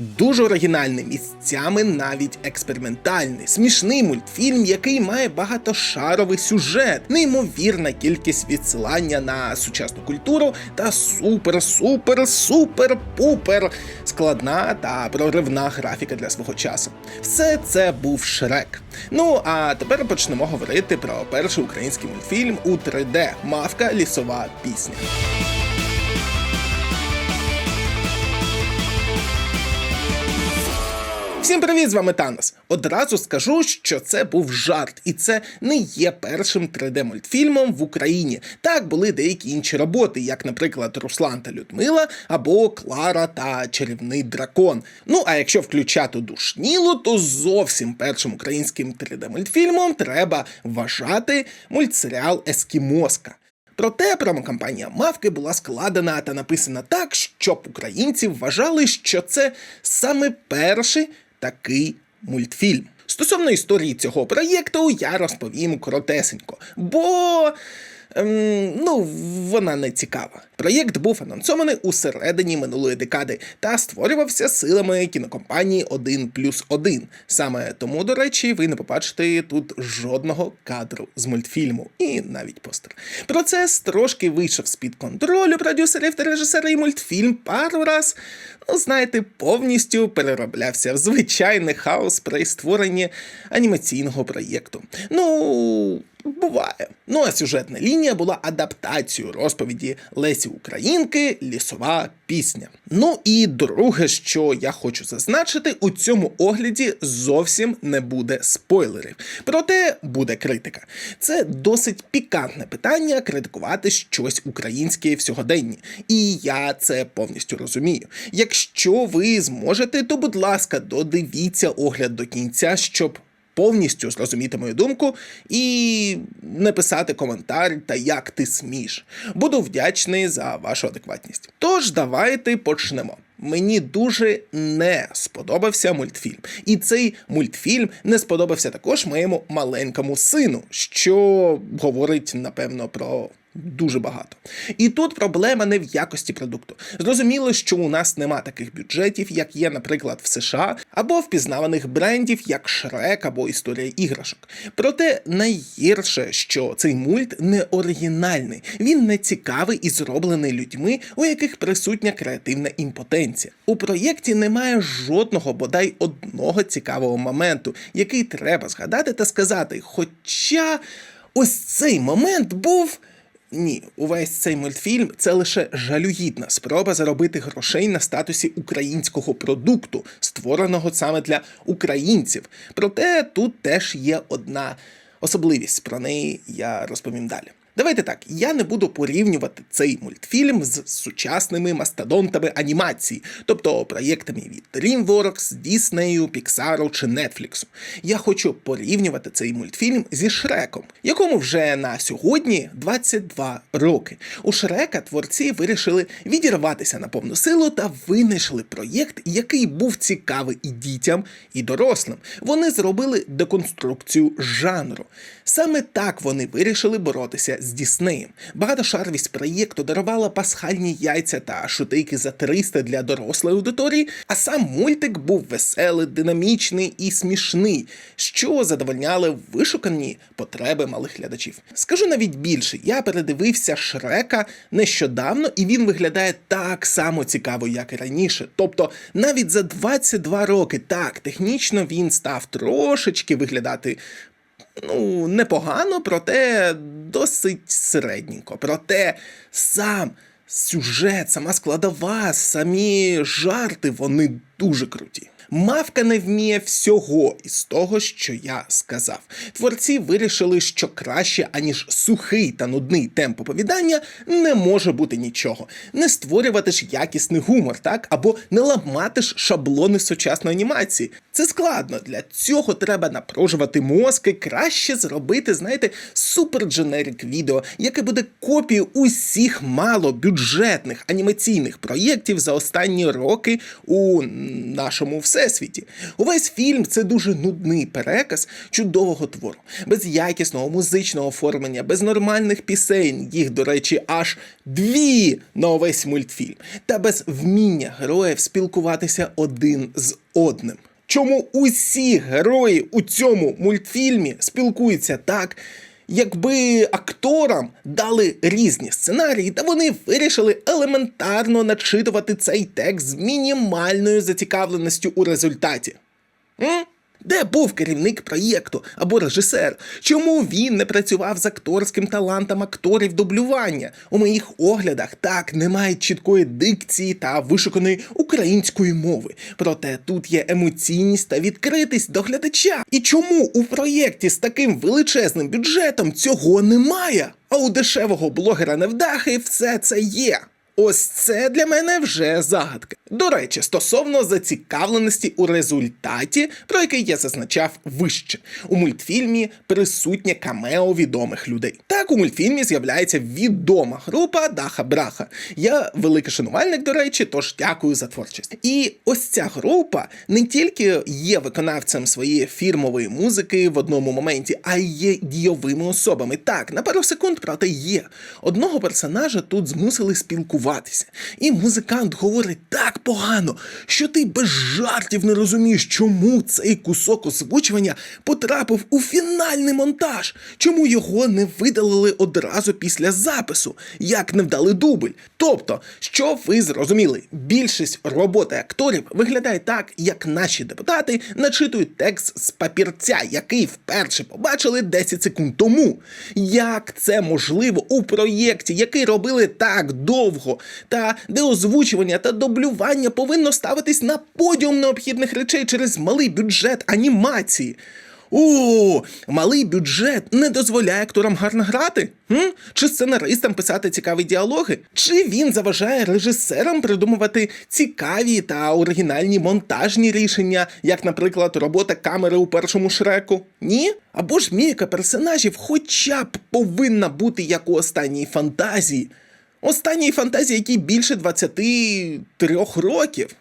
Дуже оригінальний, місцями навіть експериментальний, смішний мультфільм, який має багатошаровий сюжет, неймовірна кількість відсилання на сучасну культуру та супер, супер, супер пупер складна та проривна графіка для свого часу. Все це був Шрек. Ну а тепер почнемо говорити про перший український мультфільм у 3D Мавка лісова пісня. Всім привіт, з вами Танос. Одразу скажу, що це був жарт, і це не є першим 3D-мультфільмом в Україні. Так були деякі інші роботи, як, наприклад, Руслан та Людмила або Клара та Чарівний дракон. Ну а якщо включати душнілу, то зовсім першим українським 3D-мультфільмом треба вважати мультсеріал Ескімоска. Проте промокампанія Мавки була складена та написана так, щоб українці вважали, що це саме перший такий мультфільм. Стосовно історії цього проєкту я розповім коротесенько, бо. Ем, ну, вона не цікава. Проєкт був анонсований у середині минулої декади та створювався силами кінокомпанії 1 плюс 1. Саме тому, до речі, ви не побачите тут жодного кадру з мультфільму і навіть постер. Процес трошки вийшов з-під контролю продюсерів та режисера, і мультфільм пару раз, ну знаєте, повністю перероблявся в звичайний хаос при створенні анімаційного проєкту. Ну. Буває. Ну а сюжетна лінія була адаптацією розповіді Лесі Українки Лісова пісня. Ну і друге, що я хочу зазначити, у цьому огляді зовсім не буде спойлерів. Проте буде критика. Це досить пікантне питання критикувати щось українське в сьогоденні. І я це повністю розумію. Якщо ви зможете, то будь ласка, додивіться огляд до кінця, щоб повністю зрозуміти мою думку і написати коментар та як ти сміш. Буду вдячний за вашу адекватність. Тож давайте почнемо. Мені дуже не сподобався мультфільм, і цей мультфільм не сподобався також моєму маленькому сину, що говорить напевно про дуже багато. І тут проблема не в якості продукту. Зрозуміло, що у нас нема таких бюджетів, як є, наприклад, в США, або впізнаваних брендів, як Шрек або Історія іграшок. Проте найгірше, що цей мульт не оригінальний, він не цікавий і зроблений людьми, у яких присутня креативна імпотенція. У проєкті немає жодного бодай одного цікавого моменту, який треба згадати та сказати. Хоча ось цей момент був. Ні, увесь цей мультфільм це лише жалюгідна спроба заробити грошей на статусі українського продукту, створеного саме для українців. Проте тут теж є одна особливість. Про неї я розповім далі. Давайте так, я не буду порівнювати цей мультфільм з сучасними мастодонтами анімації, тобто проєктами від DreamWorks, Disney, Pixar чи Netflix. Я хочу порівнювати цей мультфільм зі Шреком, якому вже на сьогодні 22 роки. У Шрека творці вирішили відірватися на повну силу та винайшли проєкт, який був цікавий і дітям, і дорослим. Вони зробили деконструкцію жанру. Саме так вони вирішили боротися з Діснеєм. Багатошаровість проєкту дарувала пасхальні яйця та шутейки за 300 для дорослої аудиторії, а сам мультик був веселий, динамічний і смішний, що задовольняли вишукані потреби малих глядачів. Скажу навіть більше, я передивився Шрека нещодавно, і він виглядає так само цікаво, як і раніше. Тобто, навіть за 22 роки так технічно він став трошечки виглядати ну, непогано, проте досить середненько. Проте сам сюжет, сама складова, самі жарти, вони дуже круті. Мавка не вміє всього із того, що я сказав. Творці вирішили, що краще, аніж сухий та нудний темп оповідання, не може бути нічого. Не створювати ж якісний гумор, так? Або не ламати ж шаблони сучасної анімації. Це складно. Для цього треба напружувати мозки, краще зробити, знаєте, супер-дженерик відео, яке буде копією усіх малобюджетних анімаційних проєктів за останні роки у нашому всесвіті. Увесь фільм це дуже нудний переказ чудового твору, без якісного музичного оформлення, без нормальних пісень. Їх, до речі, аж дві на увесь мультфільм, та без вміння героїв спілкуватися один з одним. Чому усі герої у цьому мультфільмі спілкуються так, якби акторам дали різні сценарії, та вони вирішили елементарно начитувати цей текст з мінімальною зацікавленістю у результаті? М? Де був керівник проєкту або режисер? Чому він не працював з акторським талантом акторів дублювання? У моїх оглядах так немає чіткої дикції та вишуканої української мови. Проте тут є емоційність та відкритість до глядача. І чому у проєкті з таким величезним бюджетом цього немає? А у дешевого блогера невдахи все це є. Ось це для мене вже загадка. До речі, стосовно зацікавленості у результаті, про який я зазначав вище, у мультфільмі присутнє камео відомих людей. Так, у мультфільмі з'являється відома група Даха Браха. Я великий шанувальник, до речі, тож дякую за творчість. І ось ця група не тільки є виконавцем своєї фірмової музики в одному моменті, а й є дійовими особами. Так, на пару секунд, проте є. Одного персонажа тут змусили спілкуватися. І музикант говорить так погано, що ти без жартів не розумієш, чому цей кусок озвучування потрапив у фінальний монтаж, чому його не видалили одразу після запису, як не вдали дубль. Тобто, що ви зрозуміли, більшість роботи акторів виглядає так, як наші депутати начитують текст з папірця, який вперше побачили 10 секунд тому. Як це можливо у проєкті, який робили так довго, та де озвучування та дублювання повинно ставитись на подіум необхідних речей через малий бюджет анімації? О, малий бюджет не дозволяє акторам гарно грати? М? Чи сценаристам писати цікаві діалоги? Чи він заважає режисерам придумувати цікаві та оригінальні монтажні рішення, як, наприклад, робота камери у першому шреку? Ні? Або ж міміка персонажів хоча б повинна бути як у останній фантазії. Останній фантазії, якій більше 23 років.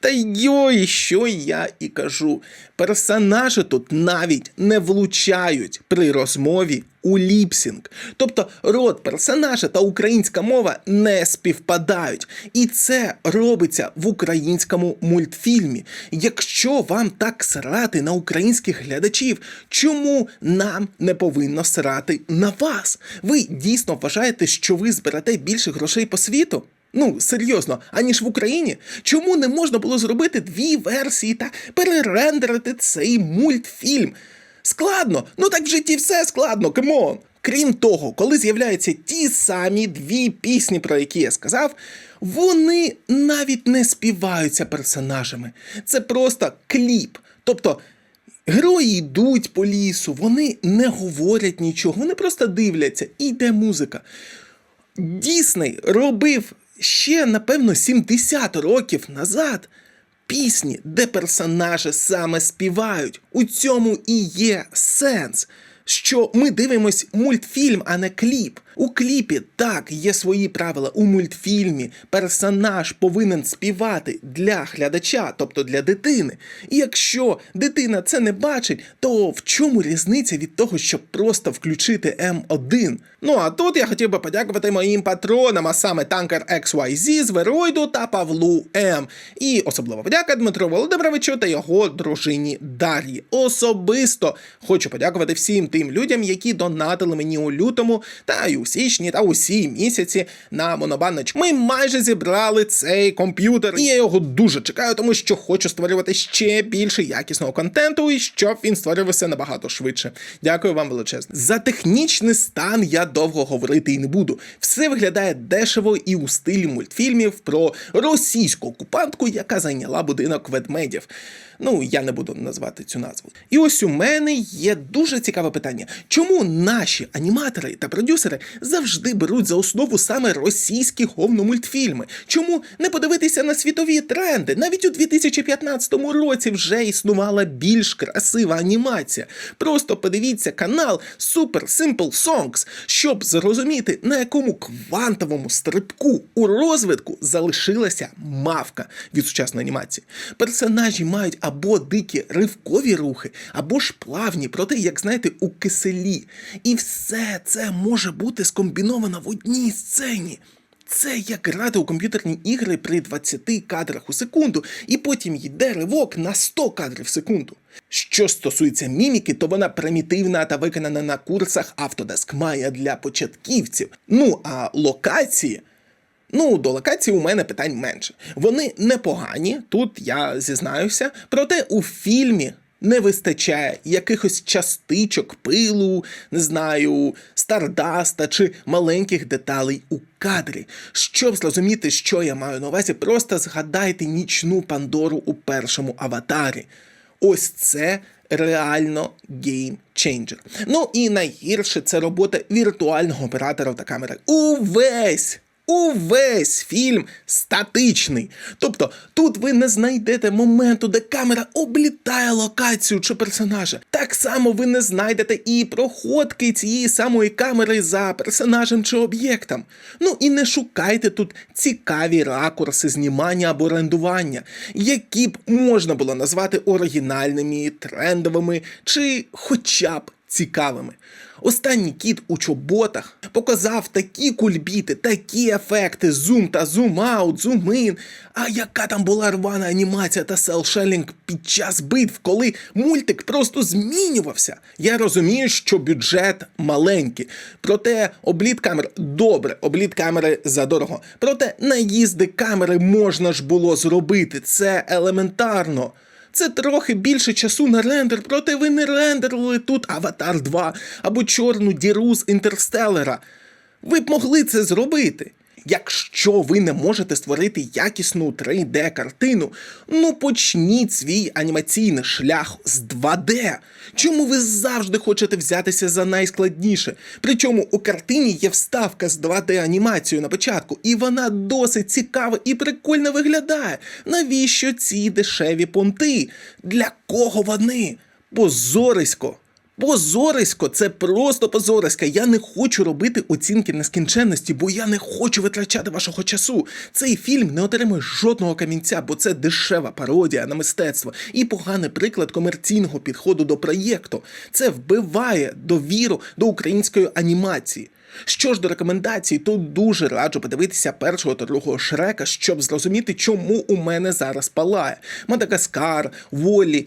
Та йой, що я і кажу. Персонажі тут навіть не влучають при розмові у ліпсінг. Тобто род персонажа та українська мова не співпадають. І це робиться в українському мультфільмі. Якщо вам так срати на українських глядачів, чому нам не повинно срати на вас? Ви дійсно вважаєте, що ви зберете більше грошей по світу? Ну, серйозно, аніж в Україні? Чому не можна було зробити дві версії та перерендерити цей мультфільм? Складно, ну так в житті все складно, камон. Крім того, коли з'являються ті самі дві пісні, про які я сказав, вони навіть не співаються персонажами. Це просто кліп. Тобто. Герої йдуть по лісу, вони не говорять нічого, вони просто дивляться, і йде музика. Дісней робив ще, напевно, 70 років назад пісні, де персонажі саме співають. У цьому і є сенс. Що ми дивимось мультфільм, а не кліп. У кліпі так є свої правила. У мультфільмі персонаж повинен співати для глядача, тобто для дитини. І якщо дитина це не бачить, то в чому різниця від того, щоб просто включити М1? Ну а тут я хотів би подякувати моїм патронам, а саме танкер XYZ, Зверойду та Павлу М. І особлива подяка Дмитру Володимировичу та його дружині Дар'ї. Особисто хочу подякувати всім тим людям, які донатили мені у лютому та й у січні та усі місяці на монобаннич. Ми майже зібрали цей комп'ютер, і я його дуже чекаю, тому що хочу створювати ще більше якісного контенту і щоб він створювався набагато швидше. Дякую вам величезне. За технічний стан я довго говорити і не буду. Все виглядає дешево і у стилі мультфільмів про російську окупантку, яка зайняла будинок ведмедів. Ну, я не буду назвати цю назву. І ось у мене є дуже цікаве питання: чому наші аніматори та продюсери завжди беруть за основу саме російські говномультфільми. Чому не подивитися на світові тренди? Навіть у 2015 році вже існувала більш красива анімація. Просто подивіться канал Super Simple Songs, щоб зрозуміти, на якому квантовому стрибку у розвитку залишилася мавка від сучасної анімації. Персонажі мають або дикі ривкові рухи, або ж плавні, проте, як знаєте, у киселі. І все це може бути скомбіновано в одній сцені. Це як грати у комп'ютерні ігри при 20 кадрах у секунду, і потім йде ривок на 100 кадрів в секунду. Що стосується міміки, то вона примітивна та виконана на курсах Autodesk Maya для початківців. Ну а локації. Ну, до локації у мене питань менше. Вони непогані, тут я зізнаюся, проте у фільмі не вистачає якихось частичок пилу, не знаю, стардаста чи маленьких деталей у кадрі. Щоб зрозуміти, що я маю на увазі, просто згадайте нічну Пандору у першому аватарі. Ось це реально геймченджер. Ну і найгірше це робота віртуального оператора та камери. Увесь! Увесь фільм статичний. Тобто тут ви не знайдете моменту, де камера облітає локацію чи персонажа. Так само ви не знайдете і проходки цієї самої камери за персонажем чи об'єктом. Ну і не шукайте тут цікаві ракурси знімання або рендування, які б можна було назвати оригінальними, трендовими чи хоча б цікавими. Останній кіт у чоботах показав такі кульбіти, такі ефекти, зум та зум-аут, зум-ін. А яка там була рвана анімація та селшелінг під час битв, коли мультик просто змінювався. Я розумію, що бюджет маленький. Проте обліт камер добре, обліт камери задорого. Проте наїзди камери можна ж було зробити. Це елементарно. Це трохи більше часу на рендер, проте ви не рендерили тут Аватар 2 або Чорну діру з Інтерстелера. Ви б могли це зробити. Якщо ви не можете створити якісну 3D-картину, ну почніть свій анімаційний шлях з 2D. Чому ви завжди хочете взятися за найскладніше? Причому у картині є вставка з 2D-анімацією на початку, і вона досить цікава і прикольно виглядає. Навіщо ці дешеві понти? Для кого вони? Позорисько. Позорисько, це просто позорисько. Я не хочу робити оцінки нескінченності, бо я не хочу витрачати вашого часу. Цей фільм не отримує жодного камінця, бо це дешева пародія на мистецтво і поганий приклад комерційного підходу до проєкту. Це вбиває довіру до української анімації. Що ж до рекомендацій, то дуже раджу подивитися першого та другого шрека, щоб зрозуміти, чому у мене зараз палає. Мадагаскар, Волі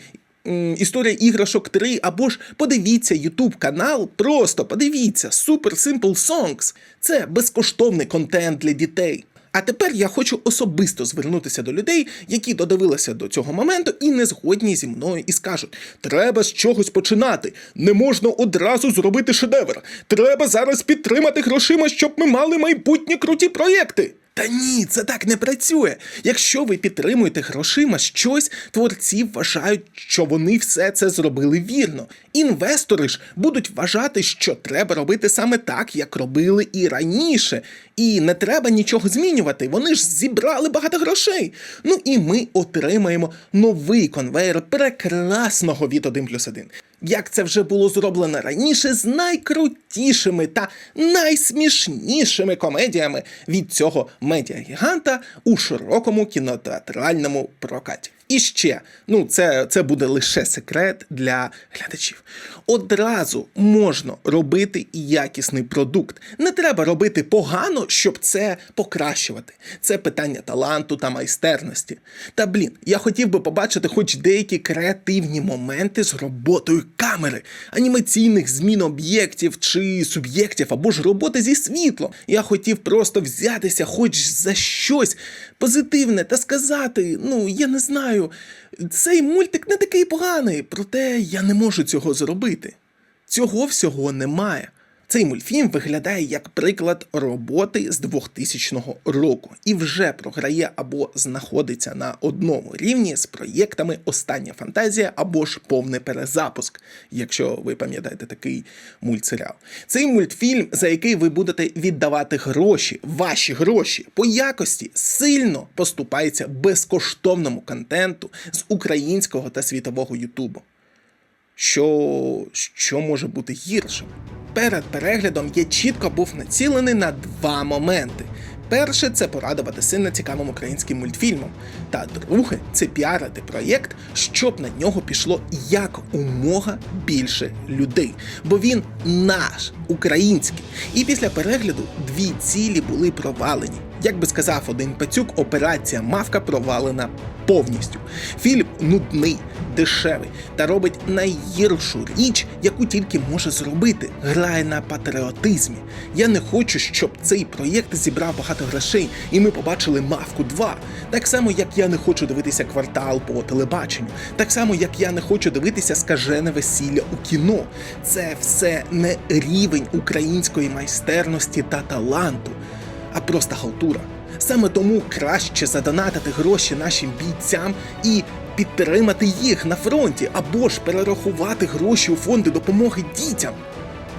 Історія іграшок 3, або ж подивіться YouTube канал, просто подивіться Super Simple Songs. Це безкоштовний контент для дітей. А тепер я хочу особисто звернутися до людей, які додивилися до цього моменту і не згодні зі мною і скажуть: треба з чогось починати. Не можна одразу зробити шедевр. Треба зараз підтримати грошима, щоб ми мали майбутні круті проєкти. Та ні, це так не працює. Якщо ви підтримуєте грошима щось, творці вважають, що вони все це зробили вірно. Інвестори ж будуть вважати, що треба робити саме так, як робили і раніше. І не треба нічого змінювати. Вони ж зібрали багато грошей. Ну і ми отримаємо новий конвейер прекрасного від 1 плюс 1. Як це вже було зроблено раніше з найкрутішими та найсмішнішими комедіями від цього медіагіганта у широкому кінотеатральному прокаті. І ще, ну це, це буде лише секрет для глядачів. Одразу можна робити якісний продукт. Не треба робити погано, щоб це покращувати. Це питання таланту та майстерності. Та блін, я хотів би побачити хоч деякі креативні моменти з роботою камери, анімаційних змін об'єктів чи суб'єктів, або ж роботи зі світлом. Я хотів просто взятися хоч за щось позитивне та сказати: ну, я не знаю, цей мультик не такий поганий, проте я не можу цього зробити. Цього всього немає. Цей мультфільм виглядає як приклад роботи з 2000 року і вже програє або знаходиться на одному рівні з проєктами Остання фантазія або ж повний перезапуск, якщо ви пам'ятаєте такий мультсеріал. Цей мультфільм, за який ви будете віддавати гроші, ваші гроші по якості сильно поступається безкоштовному контенту з українського та світового Ютубу. Що, що може бути гіршим? Перед переглядом я чітко був націлений на два моменти. Перше це порадувати сильно цікавим українським мультфільмом. Та друге це піарити проєкт, щоб на нього пішло якомога більше людей. Бо він наш, український. І після перегляду дві цілі були провалені. Як би сказав один пацюк, операція Мавка провалена повністю. Фільм нудний, дешевий та робить найгіршу річ, яку тільки може зробити. Грає на патріотизмі. Я не хочу, щоб цей проєкт зібрав багато грошей, і ми побачили Мавку 2. Так само, як я не хочу дивитися квартал по телебаченню, так само, як я не хочу дивитися скажене весілля у кіно. Це все не рівень української майстерності та таланту а просто халтура. Саме тому краще задонатити гроші нашим бійцям і підтримати їх на фронті, або ж перерахувати гроші у фонди допомоги дітям.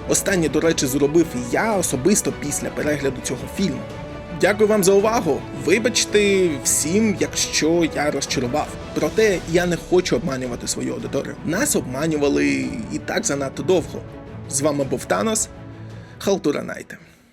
Останнє, до речі, зробив і я особисто після перегляду цього фільму. Дякую вам за увагу. Вибачте всім, якщо я розчарував. Проте я не хочу обманювати свою аудиторію. Нас обманювали і так занадто довго. З вами був Танос. Халтура Найте.